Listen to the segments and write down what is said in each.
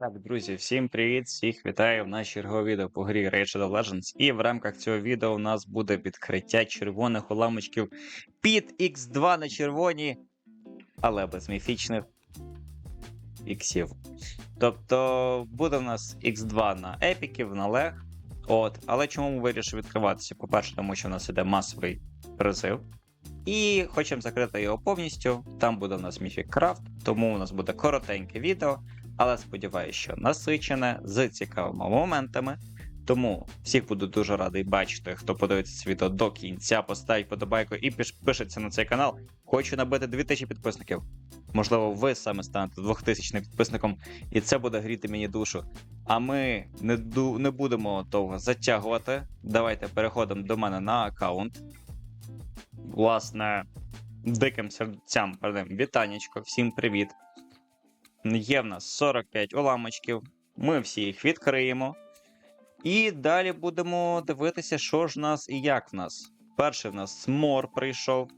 Так, друзі, всім привіт! Всіх вітаю в нашій черговому відео по грі Raid Shadow Legends. І в рамках цього відео у нас буде відкриття червоних уламочків під X2 на червоні, але без міфічних іксів. Тобто буде в нас X2 на епіків, на лег. От, але чому ми вирішили відкриватися? По-перше, тому що в нас іде масовий призив. І хочемо закрити його повністю. Там буде у нас Mythic Craft, тому у нас буде коротеньке відео але сподіваюся, що насичене з цікавими моментами. Тому всіх буду дуже радий бачити, хто подивиться це відео до кінця, поставить подобайку і підпишеться на цей канал. Хочу набити 2000 підписників. Можливо, ви саме станете 2000 підписником, і це буде гріти мені душу. А ми не ду- не будемо довго затягувати. Давайте переходимо до мене на аккаунт. Власне, диким серцям передаємо вітанечко, всім привіт. Є в нас 45 уламочків. Ми всі їх відкриємо. І далі будемо дивитися, що ж в нас і як в нас. Перший в нас смор прийшов.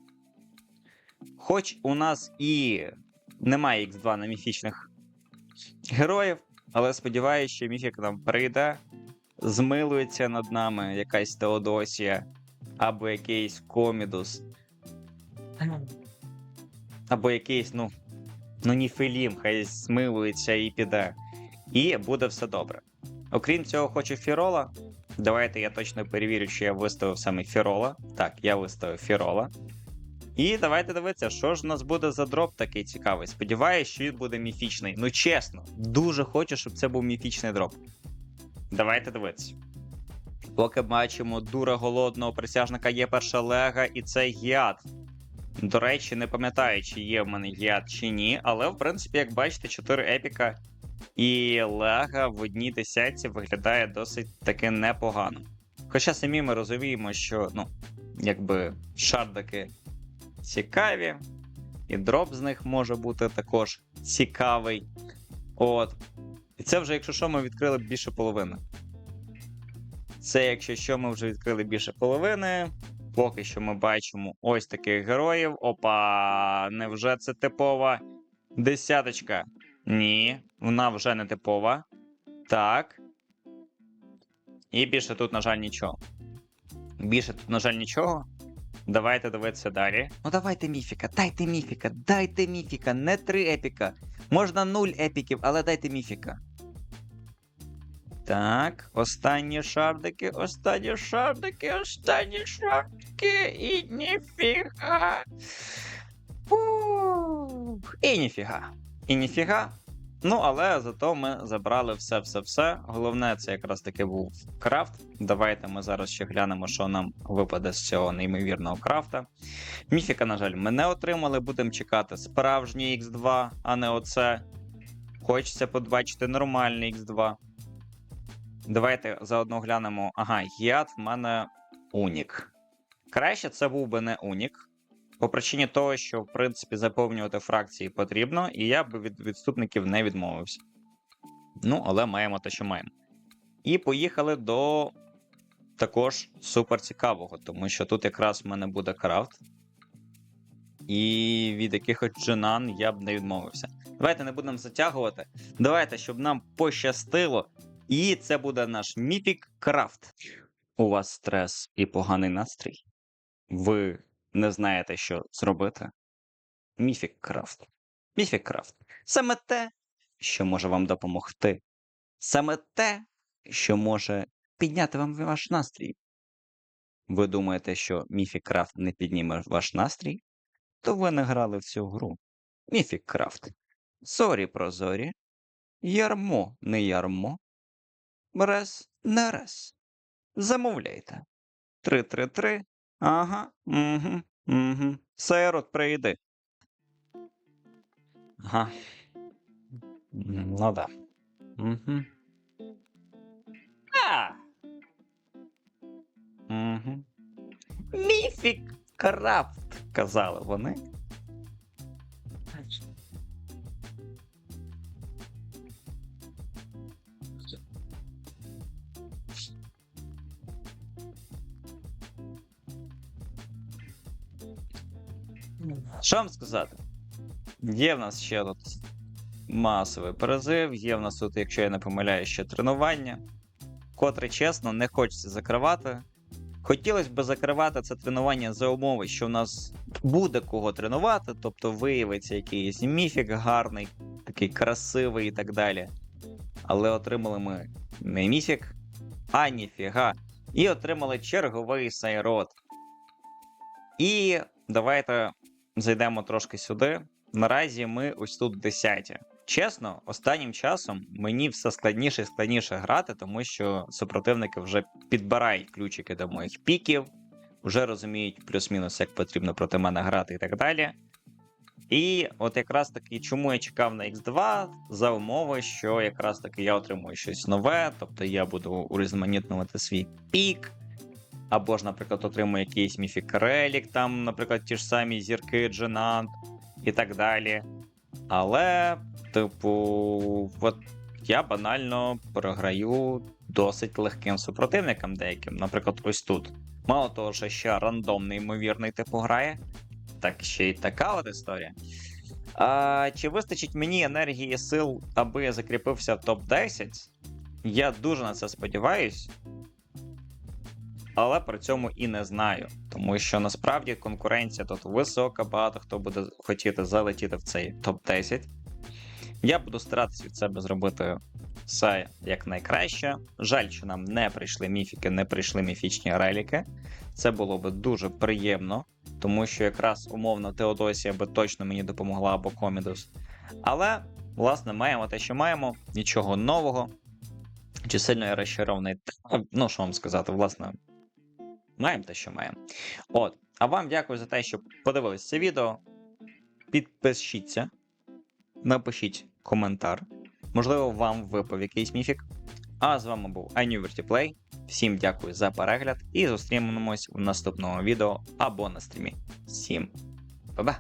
Хоч у нас і немає Х2 на міфічних героїв, але сподіваюся, що міфік нам прийде, змилується над нами якась Теодосія, або якийсь Комідус. Або якийсь, ну, ну Ніфилім, хай смилується і піде. І буде все добре. Окрім цього, хочу Фірола. Давайте я точно перевірю, чи я виставив саме Фірола. Так, я виставив Фірола. І давайте дивитися, що ж у нас буде за дроп такий цікавий. Сподіваюсь, що він буде міфічний. Ну чесно, дуже хочу, щоб це був міфічний дроп. Давайте дивитися. Поки бачимо дура голодного присяжника є перша лега, і це Гіат. До речі, не пам'ятаю, чи є в мене гіат чи ні, але в принципі, як бачите, 4 епіка і лега в одній десятці виглядає досить таки непогано. Хоча самі ми розуміємо, що ну, якби шардики цікаві, і дроп з них може бути також цікавий. От. І це вже, якщо що, ми відкрили більше половини. Це, якщо що, ми вже відкрили більше половини. Поки що ми бачимо ось таких героїв. Опа, невже це типова десяточка? Ні, вона вже не типова. Так. І більше тут, на жаль, нічого. Більше тут, на жаль, нічого. Давайте дивитися далі. Ну давайте міфіка, дайте міфіка, дайте міфіка, не три епіка. Можна нуль епіків, але дайте міфіка. Так, останні шардики, останні шардики, останні шардики, і ніфіга. І ніфіга. І ніфіга. Ну, але зато ми забрали все-все-все. Головне, це якраз таки був крафт. Давайте ми зараз ще глянемо, що нам випаде з цього неймовірного крафта. Міфіка, на жаль, ми не отримали. Будемо чекати справжній X2, а не оце. Хочеться побачити нормальний X2. Давайте заодно глянемо. Ага, гіат в мене Унік. Краще це був би не Унік. По причині того, що, в принципі, заповнювати фракції потрібно, і я би від відступників не відмовився. Ну, але маємо те, що маємо. І поїхали до також супер цікавого, тому що тут якраз в мене буде крафт. І від якихось джинан я б не відмовився. Давайте не будемо затягувати. Давайте, щоб нам пощастило. І це буде наш Міфік Крафт. У вас стрес і поганий настрій. Ви не знаєте, що зробити. Міфік Крафт. Міфік Крафт. Саме те, що може вам допомогти. Саме те, що може підняти вам ваш настрій. Ви думаєте, що Міфік Крафт не підніме ваш настрій? То ви не грали в цю гру. Міфік Крафт. Зорі прозорі. Ярмо не ярмо. Раз не раз. Замовляйте. Три-три-три. Ага. Угу. Угу. Сейрот, прийди. Ага. Ну да. Угу. А. Угу. Міфік крафт, казали вони. Що вам сказати? Є в нас ще тут масовий призив. Є в нас тут, якщо я не помиляю, ще тренування. Котре, чесно, не хочеться закривати. Хотілося б закривати це тренування за умови, що в нас буде кого тренувати, тобто виявиться якийсь міфік гарний, такий красивий і так далі. Але отримали ми не міфік, а ніфіга. І отримали черговий сайрот. І давайте зайдемо трошки сюди. Наразі ми ось тут 10. Чесно, останнім часом мені все складніше і складніше грати, тому що супротивники вже підбирають ключики до моїх піків, вже розуміють плюс-мінус, як потрібно проти мене грати і так далі. І от якраз таки, чому я чекав на X2, за умови, що якраз таки я отримую щось нове, тобто я буду урізноманітнувати свій пік. Або ж, наприклад, отримую якийсь міфік релік, там, наприклад, ті ж самі зірки, Дженант і так далі. Але, типу, от я банально програю досить легким супротивникам деяким. Наприклад, ось тут. Мало того, що ще рандомний ймовірний типу грає, так ще й така от історія. А, Чи вистачить мені енергії сил, аби я закріпився в топ-10? Я дуже на це сподіваюсь. Але при цьому і не знаю. Тому що насправді конкуренція тут висока, багато хто буде хотіти залетіти в цей топ-10. Я буду старатися від себе зробити все як найкраще. Жаль, що нам не прийшли міфіки, не прийшли міфічні реліки. Це було би дуже приємно, тому що якраз умовно Теодосія би точно мені допомогла або Комідус. Але, власне, маємо те, що маємо, нічого нового. Чи сильно я розчарований? Ну, що вам сказати, власне, маємо те, що маємо. От. А вам дякую за те, що подивились це відео. Підпишіться, напишіть коментар. Можливо, вам випав якийсь міфік. А з вами був iNewVertyPlay. Всім дякую за перегляд і зустрінемось у наступному відео або на стрімі. Всім па-ба!